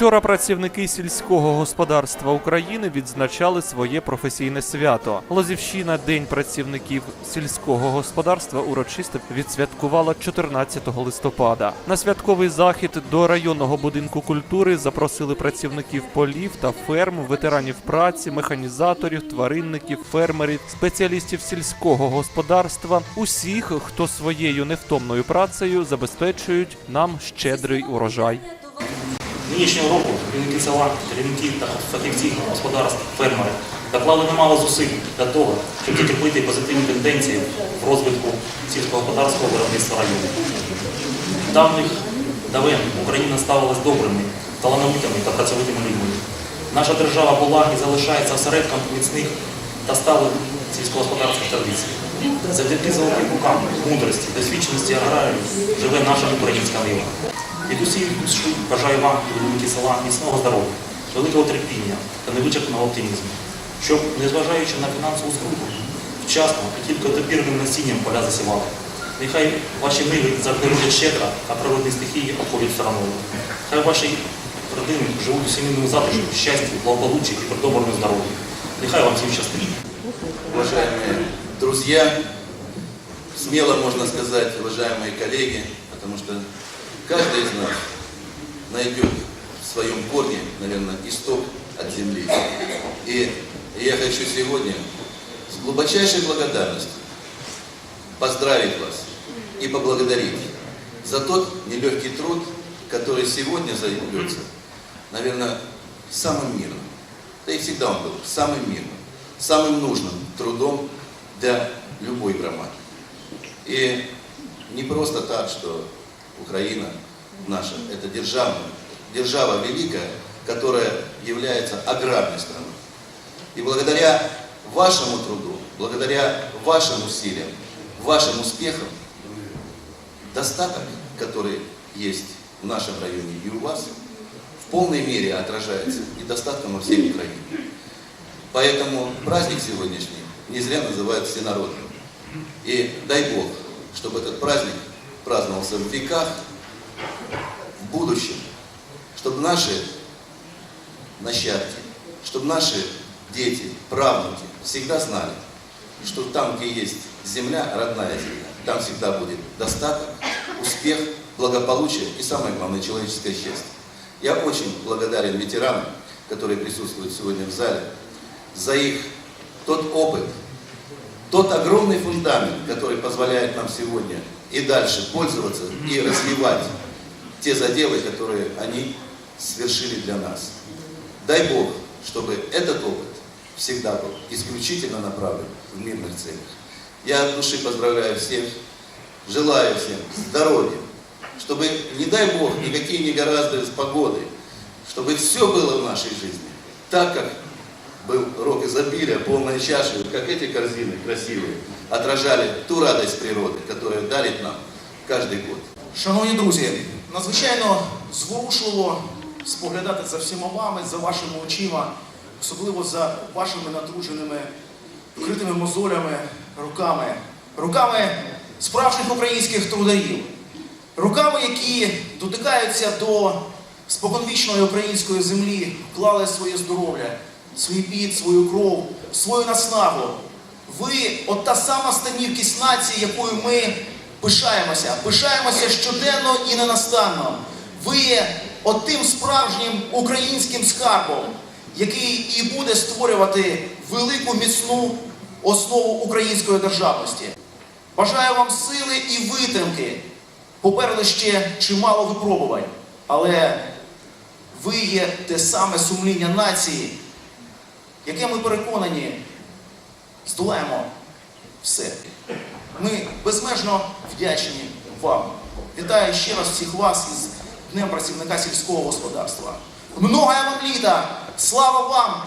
Учора працівники сільського господарства України відзначали своє професійне свято. Лозівщина День працівників сільського господарства урочисто відсвяткувала 14 листопада. На святковий захід до районного будинку культури запросили працівників полів та ферм, ветеранів праці, механізаторів, тваринників, фермерів, спеціалістів сільського господарства, усіх, хто своєю невтомною працею забезпечують нам щедрий урожай. Нинішнього року керівники села, керівники та фахівці господарств, фермери доклали немало зусиль для того, щоб закріпити позитивні тенденції в розвитку сільськогосподарського виробництва району. Давних давен Україна ставилась добрими, талановитими та працьовитими людьми. Наша держава була і залишається осередком міцних та сталих сільськогосподарських традицій. Завдяки золотим рукам, мудрості, досвідченості аграріїв живе наша українська нива. Від усіх душі бажаю вам, керівники села, міцного здоров'я, великого терпіння та невичерпного оптимізму, щоб, незважаючи на фінансову скруту, вчасно і тільки допірним насінням поля засівали. Нехай ваші ниви завжди родять щедро, а природні стихії обходять стороною. Хай ваші родини живуть у сімейному затишку, щасті, благополуччі і при доброму. Нехай вам всім щастить. Друзья, смело можно сказать, уважаемые коллеги, потому что каждый из нас найдет в своем корне, наверное, исток от земли. И я хочу сегодня с глубочайшей благодарностью поздравить вас и поблагодарить за тот нелегкий труд, который сегодня займется, наверное, самым мирным. Да и всегда он был самым мирным, самым нужным трудом для любой громады. И не просто так, что Украина наша, это держава, держава великая, которая является аграрной страной. И благодаря вашему труду, благодаря вашим усилиям, вашим успехам, достаток, который есть в нашем районе и у вас, в полной мере отражается и достатком во всей Украине. Поэтому праздник сегодняшний не зря называют всенародным. И дай Бог, чтобы этот праздник праздновался в веках, в будущем, чтобы наши нащадки, чтобы наши дети, правнуки всегда знали, что там, где есть земля, родная земля, там всегда будет достаток, успех, благополучие и самое главное, человеческое счастье. Я очень благодарен ветеранам, которые присутствуют сегодня в зале, за их тот опыт, тот огромный фундамент, который позволяет нам сегодня и дальше пользоваться и развивать те заделы, которые они свершили для нас. Дай Бог, чтобы этот опыт всегда был исключительно направлен в мирных целях. Я от души поздравляю всех, желаю всем здоровья, чтобы, не дай Бог, никакие не гораздо с погодой, чтобы все было в нашей жизни так, как был рок изобилия, полная чаша, вот как эти корзины красивые, отражали ту радость природы, которая дарит нам каждый год. Шановні друзі, надзвичайно зворушливо споглядати за всіма вами, за вашими очима, особливо за вашими натрудженими, вкритими мозолями руками, руками справжніх українських трударів, руками, які дотикаються до споконвічної української землі, вклали своє здоров'я, свій піт, свою кров, свою наснагу. Ви от та сама станівкість нації, якою ми пишаємося, пишаємося щоденно і ненастанно. Ви є от тим справжнім українським скарбом, який і буде створювати велику міцну основу української державності. Бажаю вам сили і витримки. Попереду ще чимало випробувань, але ви є те саме сумління нації, яке ми переконані здолаємо все. Ми безмежно вдячні вам. Вітаю ще раз всіх вас із Днем працівника сільського господарства. Многое вам літа! Слава вам,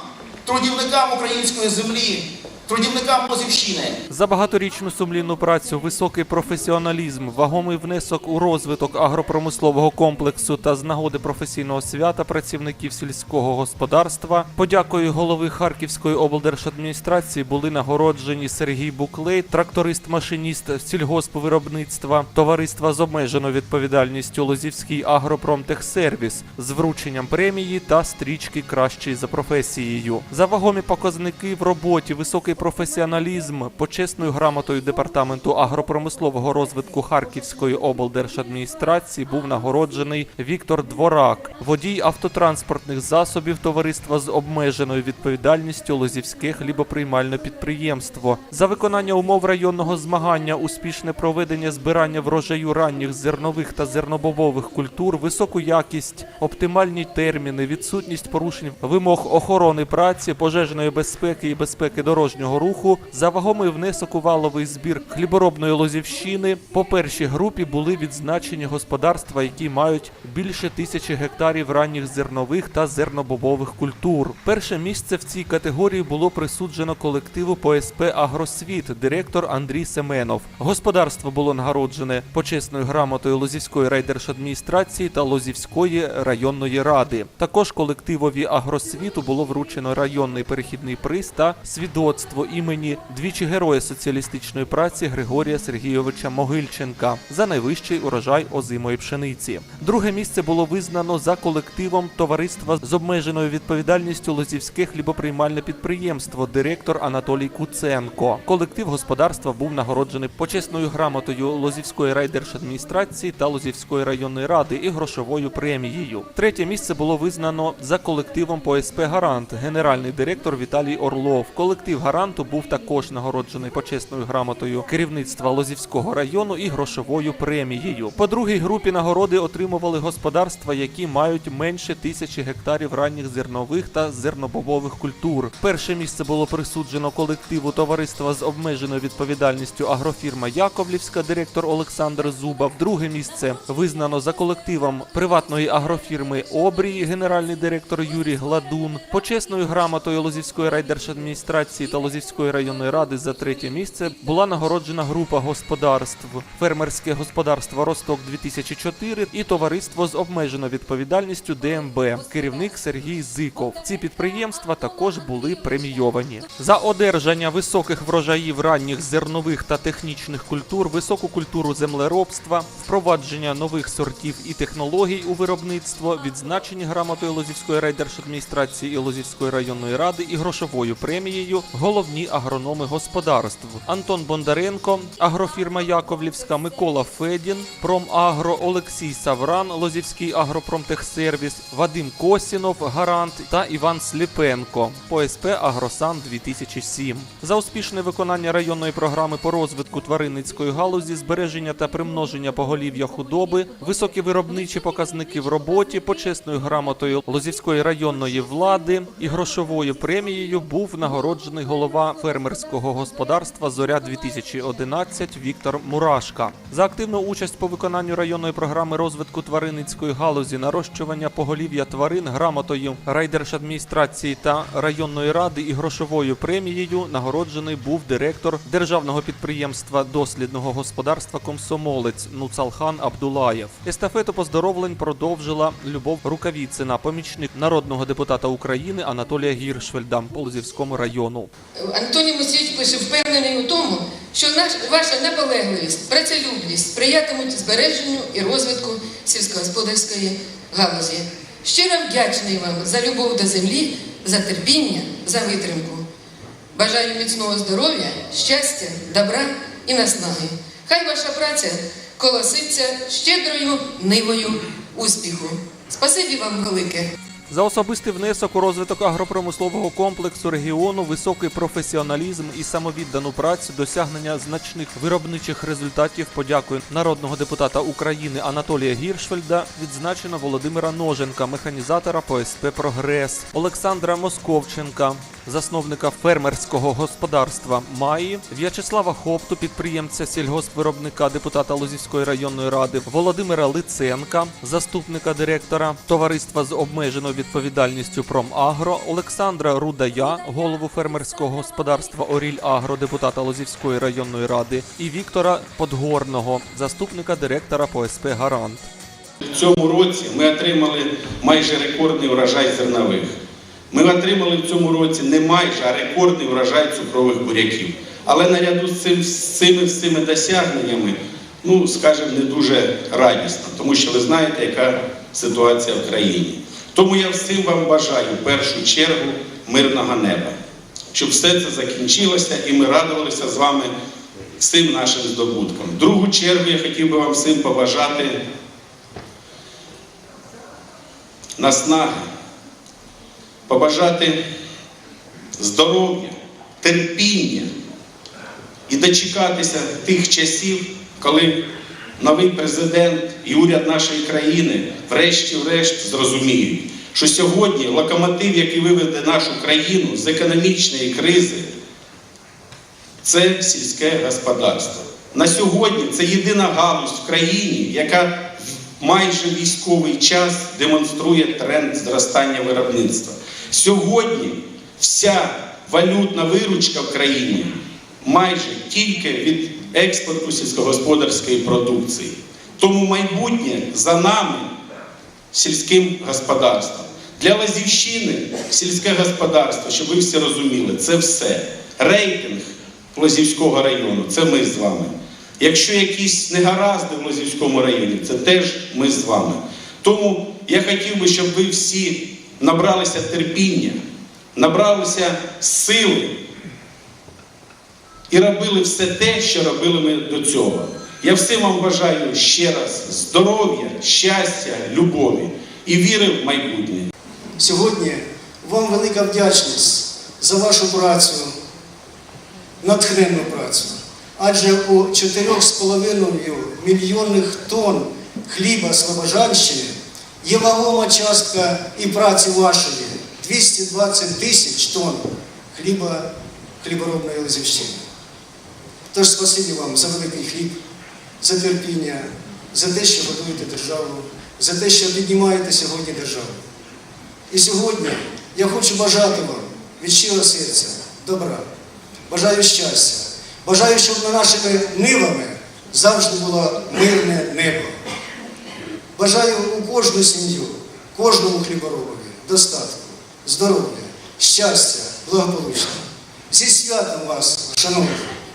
трудівникам української землі! Трудівникам Лозівщини. За багаторічну сумлінну працю, високий професіоналізм, вагомий внесок у розвиток агропромислового комплексу та з нагоди професійного свята працівників сільського господарства. Подякою голови Харківської облдержадміністрації були нагороджені Сергій Буклей, тракторист-машиніст сільгоспвиробництва, товариства з обмеженою відповідальністю Лозівський агропромтехсервіс з врученням премії та стрічки кращий за професією. За вагомі показники в роботі, високий професіоналізм, почесною грамотою департаменту агропромислового розвитку Харківської облдержадміністрації був нагороджений Віктор Дворак, водій автотранспортних засобів товариства з обмеженою відповідальністю Лозівське хлібоприймальне підприємство. За виконання умов районного змагання, успішне проведення збирання врожаю ранніх зернових та зернобобових культур, високу якість, оптимальні терміни, відсутність порушень вимог охорони праці, пожежної безпеки і безпеки дорожнього руху, за вагомий внесок у валовий збір хліборобної лозівщини. По першій групі були відзначені господарства, які мають більше тисячі гектарів ранніх зернових та зернобобових культур. Перше місце в цій категорії було присуджено колективу ПСП Агросвіт, директор Андрій Семенов. Господарство було нагороджене почесною грамотою Лозівської райдержадміністрації та Лозівської районної ради. Також колективові Агросвіту було вручено районний перехідний приз та свідоцтво імені двічі героя соціалістичної праці Григорія Сергійовича Могильченка за найвищий урожай озимої пшениці. Друге місце було визнано за колективом товариства з обмеженою відповідальністю Лозівське хлібоприймальне підприємство, директор Анатолій Куценко. Колектив господарства був нагороджений почесною грамотою Лозівської райдержадміністрації та Лозівської районної ради і грошовою премією. Третє місце було визнано за колективом по СП Гарант, генеральний директор Віталій Орлов. Колектив Гаранту був також нагороджений почесною грамотою керівництва Лозівського району і грошовою премією. По другій групі нагороди отримували господарства, які мають менше тисячі гектарів ранніх зернових та зернобобових культур. Перше місце було присуджено колективу товариства з обмеженою відповідальністю агрофірма Яковлівська, директор Олександр Зубов. Друге місце визнано за колективом приватної агрофірми Обрій, генеральний директор Юрій Гладун. Почесною грамотою Лозівської райдержадміністрації та Лозівської районної ради за третє місце була нагороджена група господарств фермерське господарство Росток 2004 і товариство з обмеженою відповідальністю ДМБ. Керівник Сергій Зиков. Ці підприємства також були премійовані за одержання високих врожаїв ранніх зернових та технічних культур, високу культуру землеробства, впровадження нових сортів і технологій у виробництво, відзначені грамотою Лозівської райдержадміністрації і Лозівської районної ради і грошовою премією головні агрономи господарств Антон Бондаренко, агрофірма Яковлівська, Микола Федін, Промагро, Олексій Савран, Лозівський агропромтехсервіс, Вадим Косінов, Гарант та Іван Сліпенко, ПСП Агросан 2007. За успішне виконання районної програми по розвитку тваринницької галузі, збереження та примноження поголів'я худоби, високі виробничі показники в роботі, почесною грамотою Лозівської районної влади і грошовою премією був нагороджений голова фермерського господарства Зоря 2011 Віктор Мурашка. За активну участь по виконанню районної програми розвитку тваринницької галузі, нарощування поголів'я тварин грамотою райдержадміністрації та районної ради і грошовою премією нагороджений був директор державного підприємства дослідного господарства Комсомолець Нуцалхан Абдулаєв. Естафету поздоровлень продовжила Любов Рукавіцина, помічник народного депутата України Анатолія Гіршфельда по Лозівському району. Антоній Мусійович пише, впевнений у тому, що наш, ваша наполегливість, працелюбність сприятимуть збереженню і розвитку сільськогосподарської галузі. Щиро вдячний вам за любов до землі, за терпіння, за витримку. Бажаю міцного здоров'я, щастя, добра і наснаги. Хай ваша праця колоситься щедрою нивою успіху. Спасибі вам велике. За особистий внесок у розвиток агропромислового комплексу регіону, високий професіоналізм і самовіддану працю, досягнення значних виробничих результатів. Подякую народного депутата України Анатолія Гіршфельда. Відзначено Володимира Ноженка, механізатора ПСП Прогрес, Олександра Московченка, засновника фермерського господарства Маї, В'ячеслава Хопту, підприємця сільгоспвиробника, депутата Лозівської районної ради, Володимира Лиценка, заступника директора товариства з обмеженою відповідальністю Промагро, Олександра Рудая, голову фермерського господарства Оріль Агро, депутата Лозівської районної ради, і Віктора Подгорного, заступника директора по СП Гарант. В цьому році ми отримали майже рекордний урожай зернових. Ми отримали в цьому році не майже, а рекордний урожай цукрових буряків. Але наряду з, цим, з цими всіми досягненнями, ну, скажімо, не дуже радісно, тому що ви знаєте, яка ситуація в країні. Тому я всім вам бажаю в першу чергу мирного неба, щоб все це закінчилося і ми радувалися з вами всім нашим здобуткам. В другу чергу я хотів би вам всім побажати наснаги, побажати здоров'я, терпіння і дочекатися тих часів, коли новий президент і уряд нашої країни врешті-врешт зрозуміють, що сьогодні локомотив, який виведе нашу країну з економічної кризи, це сільське господарство. На сьогодні це єдина галузь в країні, яка майже військовий час демонструє тренд зростання виробництва. Сьогодні вся валютна виручка в країні майже тільки від експорту сільськогосподарської продукції. Тому майбутнє за нами сільським господарством. Для Лазівщини сільське господарство, щоб ви всі розуміли, це все. Рейтинг Лозівського району це ми з вами. Якщо якісь негаразди в Лозівському районі, це теж ми з вами. Тому я хотів би, щоб ви всі набралися терпіння, набралися сили і робили все те, що робили ми до цього. Я всім вам бажаю ще раз здоров'я, щастя, любові і віри в майбутнє. Сьогодні вам велика вдячність за вашу працю, натхненну працю. Адже у 4,5 мільйонних тонн хліба Слобожанщини є вагома частка і праці вашої 220 тисяч тонн хліба хліборобної Лозівщини. Тож спасибі вам за великий хліб, за терпіння, за те, що готуєте державу, за те, що піднімаєте сьогодні державу. І сьогодні я хочу бажати вам від щирого серця добра. Бажаю щастя. Бажаю, щоб над нашими нивами завжди було мирне небо. Бажаю у кожну сім'ю, кожному хліборобові достатку, здоров'я, щастя, благополуччя. Зі святом вас, шановні!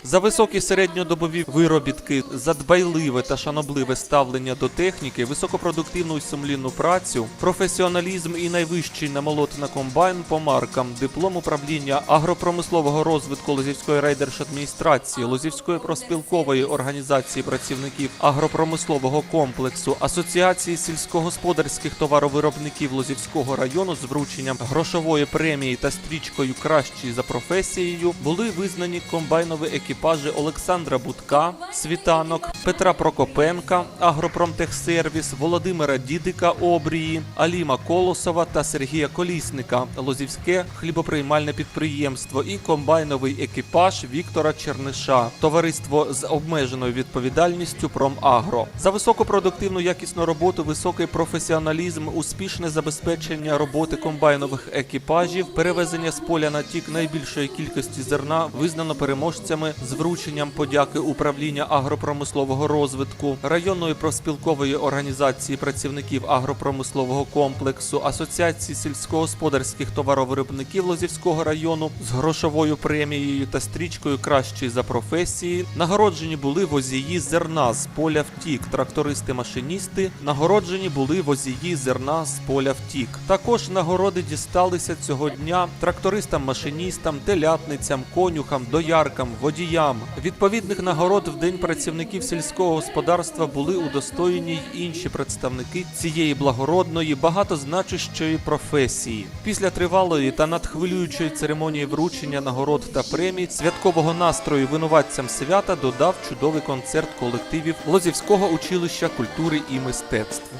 За високі середньодобові виробітки, за дбайливе та шанобливе ставлення до техніки, високопродуктивну і сумлінну працю, професіоналізм і найвищий намолот на комбайн по маркам, диплом управління агропромислового розвитку Лозівської райдержадміністрації, Лозівської проспілкової організації працівників агропромислового комплексу, Асоціації сільськогосподарських товаровиробників Лозівського району з врученням грошової премії та стрічкою кращий за професією були визнані комбайнові екіпажі Олександра Будка, Світанок, Петра Прокопенка, Агропромтехсервіс, Володимира Дідика Обрії, Аліма Колосова та Сергія Колісника, Лозівське хлібоприймальне підприємство і комбайновий екіпаж Віктора Черниша, товариство з обмеженою відповідальністю Промагро. За високопродуктивну якісну роботу, високий професіоналізм, успішне забезпечення роботи комбайнових екіпажів, перевезення з поля на тік найбільшої кількості зерна визнано переможцями з врученням подяки управління агропромислового розвитку, районної профспілкової організації працівників агропромислового комплексу, асоціації сільськогосподарських товаровиробників Лозівського району з грошовою премією та стрічкою кращий за професії. Нагороджені були возії зерна з поля втік, трактористи-машиністи. Нагороджені були возії зерна з поля втік. Також нагороди дісталися цього дня трактористам-машиністам, телятницям, конюхам, дояркам, водіям. Відповідних нагород в день працівників сільського господарства були удостоєні й інші представники цієї благородної, багатозначущої професії. Після тривалої та надхвилюючої церемонії вручення нагород та премій святкового настрою винуватцям свята додав чудовий концерт колективів Лозівського училища культури і мистецтв.